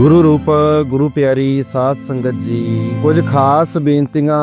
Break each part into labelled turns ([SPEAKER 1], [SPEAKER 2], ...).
[SPEAKER 1] ਗੁਰੂ ਰੂਪ, ਗੁਰੂ ਪਿਆਰੀ, ਸਾਧ ਸੰਗਤ ਜੀ, ਕੁਝ ਖਾਸ ਬੇਨਤੀਆਂ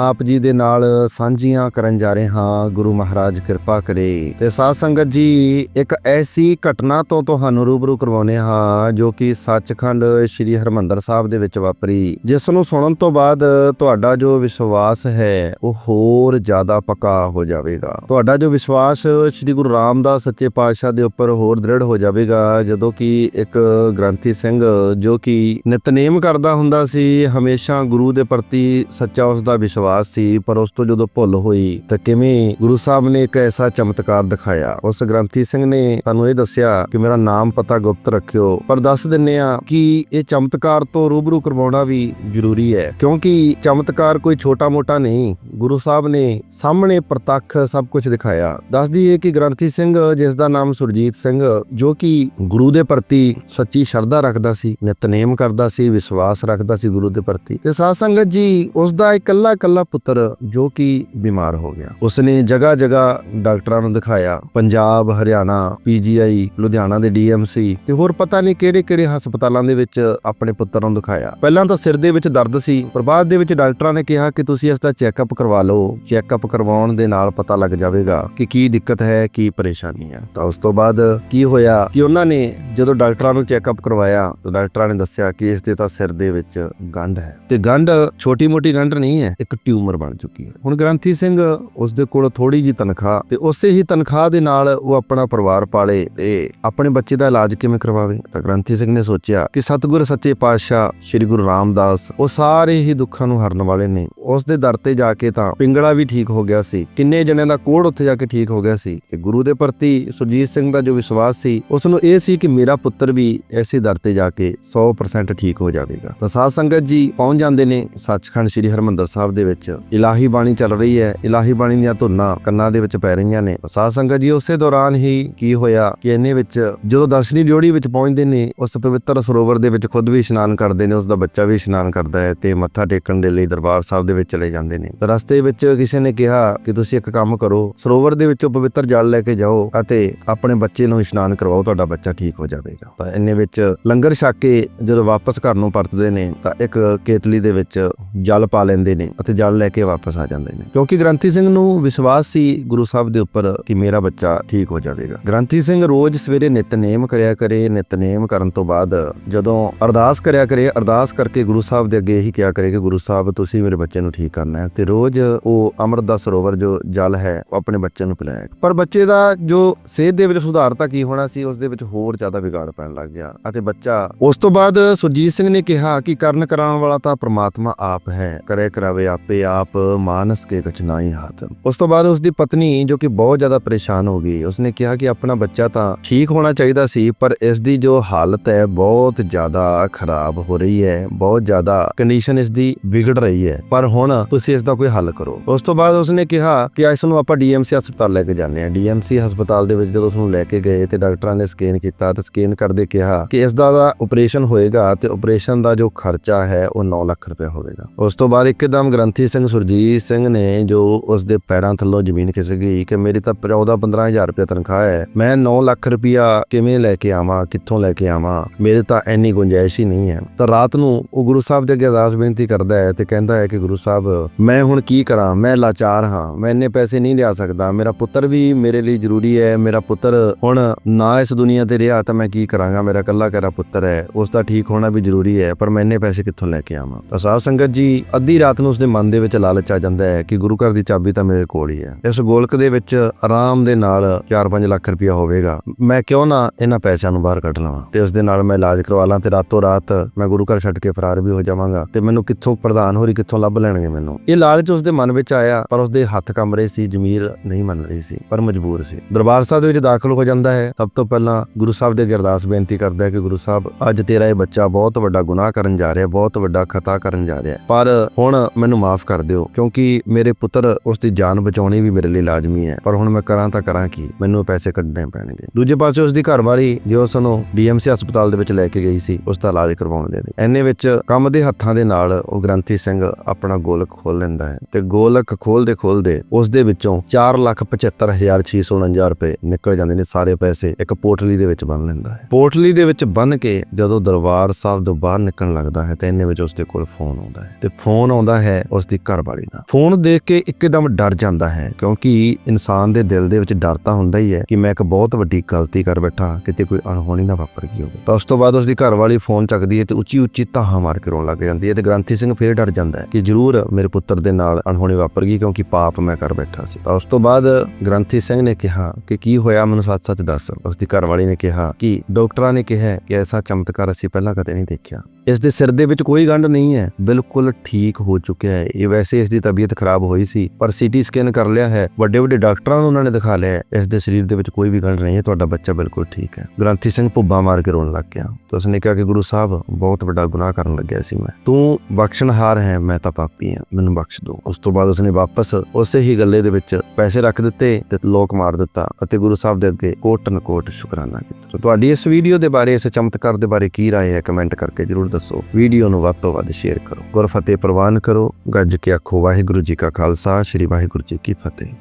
[SPEAKER 1] ਆਪ ਜੀ ਦੇ ਨਾਲ ਸਾਂਝੀਆਂ ਕਰਨ ਜਾ ਰਹੇ ਹਾਂ। ਗੁਰੂ ਮਹਾਰਾਜ ਕਿਰਪਾ ਕਰੇ। ਤੇ ਸਾਧ ਸੰਗਤ ਜੀ, ਇੱਕ ਐਸੀ ਘਟਨਾ ਤੋਂ ਤੁਹਾਨੂੰ ਰੂਬਰੂ ਕਰਵਾਉਨੇ ਹਾਂ, ਜੋ ਕਿ ਸੱਚਖੰਡ ਸ੍ਰੀ ਹਰਮੰਦਰ ਸਾਹਿਬ ਦੇ ਵਿੱਚ ਵਾਪਰੀ। ਜਿਸ ਨੂੰ ਸੁਣਨ ਤੋਂ ਬਾਅਦ ਤੁਹਾਡਾ ਜੋ ਵਿਸ਼ਵਾਸ ਹੈ, ਉਹ ਹੋਰ ਜ਼ਿਆਦਾ ਪੱਕਾ ਹੋ ਜਾਵੇਗਾ। ਤੁਹਾਡਾ ਜੋ ਵਿਸ਼ਵਾਸ ਸ੍ਰੀ ਗੁਰੂ ਰਾਮਦਾਸ ਸੱਚੇ ਪਾਤਸ਼ਾਹ ਦੇ ਉੱਪਰ ਹੋਰ ਦ੍ਰਿੜ ਹੋ ਜਾਵੇਗਾ, ਜਦੋਂ ਕਿ ਇੱਕ ਗ੍ਰੰਥੀ ਸਿੰਘ ਜੋ ਕਿ ਨਿਤਨੇਮ ਕਰਦਾ ਹੁੰਦਾ ਸੀ, ਹਮੇਸ਼ਾ ਗੁਰੂ ਦੇ ਪ੍ਰਤੀ ਸੱਚਾ ਉਸ ਦਾ ਵਿਸ਼ਵਾਸ ਸੀ, ਪਰ ਉਸ ਤੋਂ ਜਦੋਂ ਭੁੱਲ ਹੋਈ ਤਾਂ ਕਿਵੇਂ ਗੁਰੂ ਸਾਹਿਬ ਨੇ ਇੱਕ ਐਸਾ ਚਮਤਕਾਰ ਦਿਖਾਇਆ। ਉਸ ਗ੍ਰੰਥੀ ਸਿੰਘ ਨੇ ਸਾਨੂੰ ਇਹ ਦੱਸਿਆ ਕਿ ਮੇਰਾ ਨਾਮ ਪਤਾ ਗੁਪਤ ਰੱਖਿਓ, ਪਰ ਦੱਸ ਦਿੰਨੇ ਆ ਕਿ ਇਹ ਚਮਤਕਾਰ ਤੋਂ ਰੂਬਰੂ ਕਰਵਾਉਣਾ ਵੀ ਜ਼ਰੂਰੀ ਹੈ, ਕਿਉਂਕਿ ਚਮਤਕਾਰ ਕੋਈ ਛੋਟਾ-ਮੋਟਾ ਨਹੀਂ। ਗੁਰੂ ਸਾਹਿਬ ਨੇ ਸਾਹਮਣੇ ਪ੍ਰਤੱਖ ਸਭ ਕੁਝ ਦਿਖਾਇਆ। ਦੱਸਦੀ ਹੈ ਕਿ ਗ੍ਰੰਥੀ ਸਿੰਘ ਜਿਸ ਦਾ ਨਾਮ ਸੁਰਜੀਤ ਸਿੰਘ, ਜੋ ਕਿ ਗੁਰੂ ਦੇ ਪ੍ਰਤੀ ਸੱਚੀ ਸ਼ਰਧਾ ਰੱਖਦਾ ਸੀ ਤਨੇਮ ਕਰਦਾ ਸੀ, ਵਿਸ਼ਵਾਸ ਰੱਖਦਾ ਸੀ ਗੁਰੂ ਦੇ ਪ੍ਰਤੀ ਤੇ ਸਾਧ ਸੰਗਤ ਜੀ ਉਸ ਦਾ ਇਕੱਲਾ ਇਕੱਲਾ ਪੁੱਤਰ ਜੋ ਕਿ ਬਿਮਾਰ ਹੋ ਗਿਆ। ਉਸਨੇ ਜਗ੍ਹਾ ਜਗ੍ਹਾ ਡਾਕਟਰਾਂ ਨੂੰ ਦਿਖਾਇਆ। ਪੰਜਾਬ, ਹਰਿਆਣਾ ਪੀਜੀਆਈ ਲੁਧਿਆਣਾ ਦੇ ਡੀਐਮਸੀ ਤੇ ਹੋਰ ਪਤਾ ਨਹੀਂ ਕਿਹੜੇ ਕਿਹੜੇ ਹਸਪਤਾਲਾਂ ਦੇ ਵਿੱਚ ਆਪਣੇ ਪੁੱਤਰ ਨੂੰ ਦਿਖਾਇਆ। ਪਹਿਲਾਂ ਤਾਂ ਸਿਰ ਦੇ ਵਿੱਚ ਦਰਦ ਸੀ, ਪਰ ਬਾਅਦ ਦੇ ਵਿੱਚ ਡਾਕਟਰਾਂ ਨੇ ਕਿਹਾ ਕਿ ਤੁਸੀਂ ਇਸ ਦਾ ਚੈੱਕਅਪ ਕਰਵਾ ਲਓ। ਚੈੱਕਅਪ ਕਰਵਾਉਣ ਦੇ ਨਾਲ ਪਤਾ ਲੱਗ ਜਾਵੇਗਾ ਕਿ ਕੀ ਦਿੱਕਤ ਹੈ, ਕੀ ਪਰੇਸ਼ਾਨੀ ਹੈ। ਤਾਂ ਉਸ ਤੋਂ ਬਾਅਦ ਕੀ ਹੋਇਆ ਕਿ ਉਹਨਾਂ ਨੇ ਜਦੋਂ ਡਾਕਟਰਾਂ ਨੂੰ ਚੈੱਕਅਪ ਕਰਵਾਇਆ, ਤਾਂ ਡਾਕਟਰਾਂ ਨੇ ਦੱਸਿਆ ਕਿ ਇਸ ਦੇ ਤਾਂ ਸਿਰ ਦੇ ਵਿੱਚ ਗੰਢ ਹੈ। ਤੇ ਗੰਢ ਛੋਟੀ-ਮੋਟੀ ਗੰਢ ਨਹੀਂ ਹੈ, ਇੱਕ ਟਿਊਮਰ ਬਣ ਚੁੱਕੀ ਹੈ। ਹੁਣ ਗ੍ਰੰਥੀ ਸਿੰਘ ਉਸ ਦੇ ਕੋਲ ਥੋੜੀ ਜੀ ਤਨਖਾਹ ਤੇ ਉਸੇ ਹੀ ਤਨਖਾਹ ਦੇ ਨਾਲ ਉਹ ਆਪਣਾ ਪਰਿਵਾਰ ਪਾਲੇ ਤੇ ਆਪਣੇ ਬੱਚੇ ਦਾ ਇਲਾਜ ਕਿਵੇਂ ਕਰਵਾਵੇ? ਤਾਂ ਗ੍ਰੰਥੀ ਸਿੰਘ ਨੇ ਸੋਚਿਆ ਕਿ ਸਤਿਗੁਰ ਸੱਚੇ ਪਾਤਸ਼ਾਹ ਸ੍ਰੀ ਗੁਰੂ ਰਾਮਦਾਸ ਉਹ ਸਾਰੇ ਹੀ ਦੁੱਖਾਂ ਨੂੰ ਹਰਨ ਵਾਲੇ ਨੇ। ਉਸ ਦੇ ਦਰ ਤੇ ਜਾ ਕੇ ਤਾਂ ਪਿੰਗੜਾ ਵੀ ਠੀਕ ਹੋ ਗਿਆ ਸੀ। ਕਿੰਨੇ ਜਣਿਆਂ ਦਾ ਕੋੜ ਉੱਥੇ ਜਾ ਕੇ ਠੀਕ ਹੋ ਗਿਆ ਸੀ। ਤੇ ਗੁਰੂ ਦੇ ਪ੍ਰਤੀ ਸੁਰਜੀਤ ਸਿੰਘ ਦਾ ਜੋ ਵਿਸ਼ਵਾਸ ਸੀ, ਉਸ ਨੂੰ ਇਹ ਸੀ ਕਿ ਮੇਰਾ ਪੁੱਤਰ ਵੀ ਐਸੀ ਦਰ ਤੇ ਜਾ ਕੇ 100% ਠੀਕ ਹੋ ਜਾਵੇਗਾ। ਤਾਂ ਸਾਧ ਸੰਗਤ ਜੀ, ਪਹੁੰਚ ਜਾਂਦੇ ਨੇ ਸੱਚਖੰਡ ਸ੍ਰੀ ਹਰਮੰਦਰ ਸਾਹਿਬ ਦੇ ਵਿੱਚ। ਇਲਾਹੀ ਬਾਣੀ ਚੱਲ ਰਹੀ ਹੈ। ਇਲਾਹੀ ਬਾਣੀ ਦੀਆਂ ਧੁਨਾਂ ਕੰਨਾਂ ਦੇ ਵਿੱਚ ਪੈ ਰਹੀਆਂ ਨੇ। ਸਾਧ ਸੰਗਤ ਜੀ, ਉਸੇ ਦੌਰਾਨ ਹੀ ਕੀ ਹੋਇਆ ਕਿ ਇਹਨੇ ਵਿੱਚ ਜਦੋਂ ਦਰਸ਼ਨੀ ਡਿਉੜੀ ਵਿੱਚ ਪਹੁੰਚਦੇ ਨੇ, ਉਸ ਪਵਿੱਤਰ ਸਰੋਵਰ ਦੇ ਵਿੱਚ ਖੁਦ ਵੀ ਇਸ਼ਨਾਨ ਕਰਦੇ ਨੇ, ਉਸ ਦਾ ਬੱਚਾ ਵੀ ਇਸ਼ਨਾਨ ਕਰਦਾ ਹੈ ਤੇ ਮੱਥਾ ਟੇਕਣ ਦੇ ਲਈ ਦਰਬਾਰ ਸਾਹਿਬ ਦੇ ਵਿੱਚ ਚਲੇ ਜਾਂਦੇ ਨੇ। ਤਾਂ ਰਸਤੇ ਵਿੱਚ ਕਿਸੇ ਨੇ ਕਿਹਾ ਕਿ ਤੁਸੀਂ ਇੱਕ ਕੰਮ ਕਰੋ, ਸਰੋਵਰ ਦੇ ਵਿੱਚੋਂ ਪਵਿੱਤਰ ਜਲ ਲੈ ਕੇ ਜਾਓ ਅਤੇ ਆਪਣੇ ਬੱਚੇ ਨੂੰ ਇਸ਼ਨਾਨ ਕਰਵਾਓ, ਤੁਹਾਡਾ ਬੱਚਾ ਠੀਕ ਹੋ ਜਾਵੇਗਾ। ਤਾਂ ਇੰਨੇ ਵਿੱਚ ਲੰਗਰ ਛਕ ਕੇ ਜਦੋਂ ਵਾਪਸ ਘਰ ਨੂੰ ਪਰਤਦੇ ਨੇ ਤਾਂ ਇੱਕ ਕੇਤਲੀ ਦੇ ਵਿੱਚ ਜਲ ਪਾ ਲੈਂਦੇ ਨੇ ਅਤੇ ਜਲ ਲੈ ਕੇ ਵਾਪਸ ਆ ਜਾਂਦੇ ਨੇ। ਕਿਉਂਕਿ ਗ੍ਰੰਥੀ ਸਿੰਘ ਨੂੰ ਵਿਸ਼ਵਾਸ ਸੀ ਗੁਰੂ ਸਾਹਿਬ ਦੇ ਉੱਪਰ ਕਿ ਮੇਰਾ ਬੱਚਾ ਠੀਕ ਹੋ ਜਾਵੇਗਾ। ਗ੍ਰੰਥੀ ਸਿੰਘ ਰੋਜ਼ ਸਵੇਰੇ ਨਿਤਨੇਮ ਕਰਿਆ ਕਰੇ, ਨਿਤਨੇਮ ਕਰਨ ਤੋਂ ਬਾਅਦ ਜਦੋਂ ਅਰਦਾਸ ਕਰਿਆ ਕਰੇ, ਅਰਦਾਸ ਕਰਕੇ ਗੁਰੂ ਸਾਹਿਬ ਦੇ ਅੱਗੇ ਇਹੀ ਕਿਹਾ ਕਰੇ ਕਿ ਗੁਰੂ ਸਾਹਿਬ, ਤੁਸੀਂ ਮੇਰੇ ਬੱਚੇ ਨੂੰ ਠੀਕ ਕਰਨਾ ਹੈ ਤੇ ਰੋਜ਼ ਉਹ ਅੰਮ੍ਰਿਤ ਦਾ ਸਰੋਵਰ ਜੋ ਜਲ ਹੈ, ਉਹ ਆਪਣੇ ਬੱਚੇ ਨੂੰ ਪਿਲਾਇਆ ਪਰ ਬੱਚੇ ਦਾ ਜੋ ਸਿਹਤ ਦੇ ਵਿੱਚ ਸੁਧਾਰ ਤਾਂ ਕੀ ਹੋਣਾ ਸੀ, ਉਸ ਦੇ ਵਿੱਚ ਹੋਰ ਜ਼ਿਆਦਾ ਵਿਗਾੜ ਪੈਣ ਲੱਗ ਗਿਆ ਅਤੇ ਬੱਚਾ ਉਸ ਤੋਂ ਬਾਅਦ ਸੁਰਜੀਤ ਸਿੰਘ ਨੇ ਕਿਹਾ ਕਿ ਕਰਨ ਕਰਾਉਣ ਵਾਲਾ ਤਾਂ ਪ੍ਰਮਾਤਮਾ ਆਪ ਹੈ, ਕਰੇ ਕਰਾਵੇ ਆਪੇ ਆਪ, ਮਾਨਸ ਕੇ ਕਛ ਹਾਥ। ਉਸ ਤੋਂ ਬਾਅਦ ਉਸ ਦੀ ਪਤਨੀ, ਜੋ ਕਿ ਬਹੁਤ ਜ਼ਿਆਦਾ ਪਰੇਸ਼ਾਨ ਹੋ ਗਈ, ਉਸਨੇ ਕਿਹਾ ਕਿ ਆਪਣਾ ਬੱਚਾ ਤਾਂ ਠੀਕ ਹੋਣਾ ਚਾਹੀਦਾ ਸੀ, ਪਰ ਇਸ ਦੀ ਜੋ ਹਾਲਤ ਹੈ, ਬਹੁਤ ਜ਼ਿਆਦਾ ਖਰਾਬ ਹੋ ਰਹੀ ਹੈ, ਬਹੁਤ ਜ਼ਿਆਦਾ ਕੰਡੀਸ਼ਨ ਇਸ ਦੀ ਵਿਗੜ ਰਹੀ ਹੈ, ਪਰ ਹੁਣ ਤੁਸੀਂ ਇਸ ਦਾ ਕੋਈ ਹੱਲ ਕਰੋ। ਉਸ ਤੋਂ ਬਾਅਦ ਉਸਨੇ ਕਿਹਾ ਕਿ ਇਸ ਨੂੰ ਆਪਾਂ ਡੀਐਮਸੀ ਹਸਪਤਾਲ ਲੈ ਕੇ ਜਾਂਦੇ ਹਾਂ। ਡੀਐਮਸੀ ਹਸਪਤਾਲ ਦੇ ਵਿੱਚ ਜਦੋਂ ਉਸ ਨੂੰ ਲੈ ਕੇ ਗਏ ਤੇ ਡਾਕਟਰਾਂ ਨੇ ਸਕੈਨ ਕੀਤਾ ਤੇ ਸਕੈਨ ਕਰਦੇ ਕਿਹਾ ਕਿ ਇਸ ਦਾ ਆਪਰੇਸ਼ਨ ਹੋਏਗਾ ਤੇ ਆਪਰੇਸ਼ਨ ਦਾ ਜੋ ਖਰਚਾ ਹੈ ਉਹ 9 ਲੱਖ ਰੁਪਏ ਹੋਵੇਗਾ। ਉਸ ਤੋਂ ਬਾਅਦ ਇੱਕਦਮ ਗ੍ਰੰਥੀ ਸਿੰਘ ਸੁਰਜੀਤ ਸਿੰਘ ਨੇ ਜੋ ਉਸ ਦੇ ਪੈਰਾਂ ਥੱਲੋਂ ਜ਼ਮੀਨ ਖਿਸਕ ਗਈ ਕਿ ਮੇਰੀ ਤਾਂ 14 15000 ਰੁਪਏ ਤਨਖਾਹ ਹੈ, ਮੈਂ 9 ਲੱਖ ਰੁਪਇਆ ਕਿਵੇਂ ਲੈ ਕੇ ਆਵਾਂ, ਕਿੱਥੋਂ ਲੈ ਕੇ ਆਵਾਂ, ਮੇਰੇ ਤਾਂ ਐਨੀ ਗੁੰਜਾਇਸ਼ ਹੀ ਨਹੀਂ ਹੈ। ਤਾਂ ਰਾਤ ਨੂੰ ਉਹ ਗੁਰੂ ਸਾਹਿਬ ਦੇ ਅੱਗੇ ਅਰਦਾਸ ਬੇਨਤੀ ਕਰਦਾ ਹੈ ਤੇ ਕਹਿੰਦਾ ਹੈ ਕਿ ਗੁਰੂ ਸਾਹਿਬ, ਮੈਂ ਹੁਣ ਕੀ ਕਰਾਂ? ਮੈਂ ਲਾਚਾਰ ਹਾਂ, ਮੈਂ ਇੰਨੇ ਪੈਸੇ ਨਹੀਂ ਲਿਆ ਸਕਦਾ, ਮੇਰਾ ਪੁੱਤਰ ਵੀ ਮੇਰੇ ਲਈ ਜ਼ਰੂਰੀ ਹੈ, ਮੇਰਾ ਪੁੱਤਰ ਹੁਣ ਨਾ ਇਸ ਦੁਨੀਆ ਤੇ ਰਿਹਾ ਤਾਂ ਮੈਂ ਕੀ ਕਰਾਂਗਾ? ਮੇਰਾ ਇਕੱਲਾ ਕਰਾ ਪੁੱਤਰ ਹੈ ਉਸ ਦਾ ਠੀਕ ਹੋਣਾ ਵੀ ਜ਼ਰੂਰੀ ਹੈ, ਪਰ ਮੈਂ ਇੰਨੇ ਪੈਸੇ ਕਿੱਥੋਂ ਲੈ ਕੇ ਆਵਾਂ? ਤਾਂ ਸਾਧ ਸੰਗਤ ਜੀ, ਅੱਧੀ ਰਾਤ ਨੂੰ ਉਸਦੇ ਮਨ ਦੇ ਵਿੱਚ ਲਾਲਚ ਆ ਜਾਂਦਾ ਹੈ ਕਿ ਗੁਰੂ ਘਰ ਦੀ ਚਾਬੀ ਤਾਂ ਮੇਰੇ ਕੋਲ ਹੀ ਹੈ। ਇਸ ਗੋਲਕ ਦੇ ਵਿੱਚ ਆਰਾਮ ਦੇ ਨਾਲ 4-5 ਲੱਖ ਰੁਪਇਆ ਹੋਵੇਗਾ। ਮੈਂ ਕਿਉਂ ਨਾ ਇਹਨਾਂ ਪੈਸਿਆਂ ਨੂੰ ਬਾਹਰ ਕੱਢ ਲਵਾਂ? ਤੇ ਉਸ ਦੇ ਨਾਲ ਮੈਂ ਇਲਾਜ ਕਰਵਾ ਲਾਂ ਤੇ ਰਾਤੋਂ ਰਾਤ ਮੈਂ ਗੁਰੂ ਘਰ ਛੱਡ ਕੇ ਫਰਾਰ ਵੀ ਹੋ ਜਾਵਾਂਗਾ ਤੇ ਮੈਨੂੰ ਕਿੱਥੋਂ ਪ੍ਰਧਾਨ ਹੋਰੀ ਕਿੱਥੋਂ ਲੱਭ ਲੈਣਗੇ ਮੈਨੂੰ? ਇਹ ਲਾਲਚ ਉਸ ਦੇ ਮਨ ਵਿੱਚ ਆਇਆ, ਪਰ ਉਸ ਦੇ ਹੱਥ ਕੰਬ ਰਹੇ ਸੀ, ਜ਼ਮੀਰ ਨਹੀਂ ਮੰਨ ਰਹੀ ਸੀ, ਪਰ ਮਜਬੂਰ ਸੀ। ਦਰਬਾਰ ਸਾਹਿਬ ਦੇ ਵਿੱਚ ਦਾਖਲ ਹੋ ਜਾਂਦਾ ਹੈ। ਸਭ ਤੋਂ ਪਹਿਲਾਂ ਗੁਰੂ ਸਾਹਿਬ ਦੇ ਅੱਗੇ ਅਰਦਾਸ ਬੇਨਤੀ ਕਰਦਾ ਹੈ ਕਿ ਗੁਰੂ ਸਾਹਿਬ, ਅੱਜ ਤੇਰਾ ਇਹ ਬੱਚਾ ਬਹੁਤ ਵੱਡਾ ਗੁਨਾਹ ਕਰਨ ਜਾ ਰਿਹਾ, ਬਹੁਤ ਵੱਡਾ ਖਤਾ ਕਰਨ ਜਾ ਰਿਹਾ। ਪਰ ਹੁਣ ਮੈਨੂੰ ਮਾਫ ਕਰ ਦਿਓ, ਕਿਉਂਕਿ ਮੇਰੇ ਪੁੱਤਰ ਉਸ ਦੀ ਜਾਨ ਬਚਾਉਣੀ ਵੀ ਮੇਰੇ ਲਈ ਲਾਜ਼ਮੀ ਹੈ। ਪਰ ਹੁਣ ਮੈਂ ਕਰਾਂ ਤਾਂ ਕਰਾਂ ਕੀ? ਮੈਨੂੰ ਪੈਸੇ ਕੱਢਣੇ ਪੈਣਗੇ। ਦੂਜੇ ਪਾਸੇ ਉਸ ਦੀ ਘਰਵਾਲੀ, ਜੋ ਉਸ ਨੂੰ ਡੀਐਮਸੀ ਹਸਪਤਾਲ ਦੇ ਵਿੱਚ ਲੈ ਕੇ ਗਈ ਸੀ ਉਸ ਦਾ ਇਲਾਜ ਕਰਵਾਉਣ ਦੇ ਲਈ। ਐਨੇ ਵਿੱਚ ਕੰਮ ਦੇ ਹੱਥਾਂ ਦੇ ਨਾਲ ਉਹ ਗ੍ਰੰਥੀ ਸਿੰਘ ਆਪਣਾ ਗੋਲਕ ਖੋਲ ਲੈਂਦਾ ਹੈ ਤੇ ਗੋਲਕ ਖੋਲਦੇ ਖੋਲਦੇ ਉਸ ਦੇ ਵਿੱਚੋਂ 475649 ਰੁਪਏ ਨਿਕਲ ਜਾਂਦੇ ਨੇ, ਸਾਰੇ ਪੈਸੇ ਇੱਕ ਪੋਟਲੀ ਦੇ ਵਿੱਚ ਬੰਨ ਲੈਂਦਾ ਹੈ। ਪੋਟਲੀ ਦੇ ਵਿੱਚ ਬੰਨ ਕੇ ਜਦੋਂ ਦਰਬਾਰ ਸਾਹਿਬ ਤੋਂ ਬਾਹਰ ਨਿਕਲਣ ਲੱਗਦਾ ਹੈ ਤੇ ਇੰਨੇ ਵਿੱਚ ਉਸਦੇ ਕੋਲ ਫੋਨ ਆਉਂਦਾ ਹੈ ਤੇ ਫੋਨ ਆਉਂਦਾ ਹੈ ਉਸ ਦੀ ਘਰਵਾਲੀ ਦਾ। ਫੋਨ ਦੇਖ ਕੇ ਇੱਕਦਮ ਡਰ ਜਾਂਦਾ ਹੈ ਕਿਉਂਕਿ ਇਨਸਾਨ ਦੇ ਦਿਲ ਦੇ ਵਿੱਚ ਡਰ ਤਾਂ ਹੁੰਦਾ ਹੀ ਹੈ ਕਿ ਮੈਂ ਇੱਕ ਬਹੁਤ ਵੱਡੀ ਗਲਤੀ ਕਰ ਬੈਠਾ, ਕਿਤੇ ਕੋਈ ਅਣਹੋਣੀ ਨਾ ਵਾਪਰ ਗਈ ਹੋਵੇ। ਤਾਂ ਉਸ ਤੋਂ ਬਾਅਦ ਉਸ ਦੀ ਘਰਵਾਲੀ ਫੋਨ ਚੱਕਦੀ ਹੈ ਤੇ ਉੱਚੀ ਉੱਚੀ ਤਾਹਾਂ ਮਾਰ ਕੇ ਰੋਣ ਲੱਗ ਜਾਂਦੀ ਹੈ ਤੇ ਗ੍ਰੰਥੀ ਸਿੰਘ ਫੇਰ ਡਰ ਜਾਂਦਾ ਹੈ ਕਿ ਜ਼ਰੂਰ ਮੇਰੇ ਪੁੱਤਰ ਦੇ ਨਾਲ ਅਣਹੋਣੀ ਵਾਪਰ ਗਈ ਕਿਉਂਕਿ ਪਾਪ ਮੈਂ ਕਰ ਬੈਠਾ ਸੀ। ਤਾਂ ਉਸ ਤੋਂ ਬਾਅਦ ਗ੍ਰੰਥੀ ਸਿੰਘ ਨੇ ਕਿਹਾ ਕਿ ਕੀ ਹੋਇਆ ਮੈਨੂੰ ਸੱਚ-ਸੱਚ ਦੱਸ। ਉਸ ਦੀ ਘਰਵਾਲੀ ਨੇ ਕਿਹਾ ਕਿ ਡਾਕਟਰਾਂ ਨੇ ਕਿਹਾ ਕਿ ਐਸਾ ਚਮਤਕਾਰ ਅਸੀਂ ਪਹਿਲਾਂ ਕਦੇ ਨਹੀਂ ਦੇਖਿਆ। ਇਸ ਦੇ ਸਿਰ ਦੇ ਵਿੱਚ ਕੋਈ ਗੰਢ ਨਹੀਂ ਹੈ। ਬਿਲਕੁਲ ਠੀਕ ਹੋ ਚੁੱਕਿਆ ਹੈ। ਇਹ ਵੈਸੇ ਇਸ ਦੀ ਤਬੀਅਤ ਖਰਾਬ ਹੋਈ ਸੀ, ਪਰ ਸੀਟੀ ਸਕੈਨ ਕਰ ਲਿਆ ਹੈ। ਵੱਡੇ ਵੱਡੇ ਡਾਕਟਰਾਂ ਨੂੰ ਉਹਨਾਂ ਨੇ ਦਿਖਾ ਲਿਆ ਇਸ ਦੇ ਸਰੀਰ ਦੇ ਵਿੱਚ ਕੋਈ ਵੀ ਗੰਢ ਨਹੀਂ ਹੈ। ਤੁਹਾਡਾ ਬੱਚਾ ਬਿਲਕੁਲ ਠੀਕ ਹੈ। ਗ੍ਰੰਥੀ ਸਿੰਘ ਭੁੱਬਾ ਮਾਰ ਕੇ ਰੋਣ ਲੱਗ ਗਿਆ। ਤਾਂ ਉਸਨੇ ਕਿਹਾ ਕਿ ਗੁਰੂ ਸਾਹਿਬ, ਬਹੁਤ ਵੱਡਾ ਗੁਨਾਹ ਕਰਨ ਲੱਗਿਆ ਸੀ ਮੈਂ। ਤੂੰ ਬਖਸ਼ਣਹਾਰ ਹੈ, ਮੈਂ ਤਾਂ ਪਾਪੀ ਹਾਂ। ਮੈਨੂੰ ਬਖਸ਼ ਦੋ। ਉਸ ਤੋਂ ਬਾਅਦ ਉਸਨੇ ਵਾਪਸ ਉਸੇ ਹੀ ਗੱਲੇ ਦੇ ਵਿੱਚ ਪੈਸੇ ਰੱਖ ਦਿੱਤੇ ਤੇ ਲੋਕ ਮਾਰ ਦਿੱਤਾ ਅਤੇ ਗੁਰੂ ਸਾਹਿਬ ਦੇ ਅੱਗੇ ਕੋਟਨ ਕੋਟ ਸ਼ੁਕਰਾਨਾ ਕੀਤਾ। ਤੁਹਾਡੀ ਇਸ ਵੀਡੀਓ ਦੇ ਬਾਰੇ, ਇਸ ਚਮਤਕਾਰ ਦੇ ਬਾਰੇ ਕੀ ਰਾਏ ਹੈ, ਕਮੈਂਟ ਕਰਕੇ ਜਰੂਰ ਦੱਸੋ, ਵੀਡੀਓ ਨੂੰ ਵੱਧ ਤੋਂ ਵੱਧ ਸ਼ੇਅਰ ਕਰੋ। ਗੁਰ ਫਤਿਹ ਪ੍ਰਵਾਨ ਕਰੋ। ਗੱਜ ਕੇ ਆਖੋ, ਵਾਹਿਗੁਰੂ ਜੀ ਕਾ ਖਾਲਸਾ, ਸ੍ਰੀ ਵਾਹਿਗੁਰੂ ਜੀ ਕੀ ਫਤਿਹ।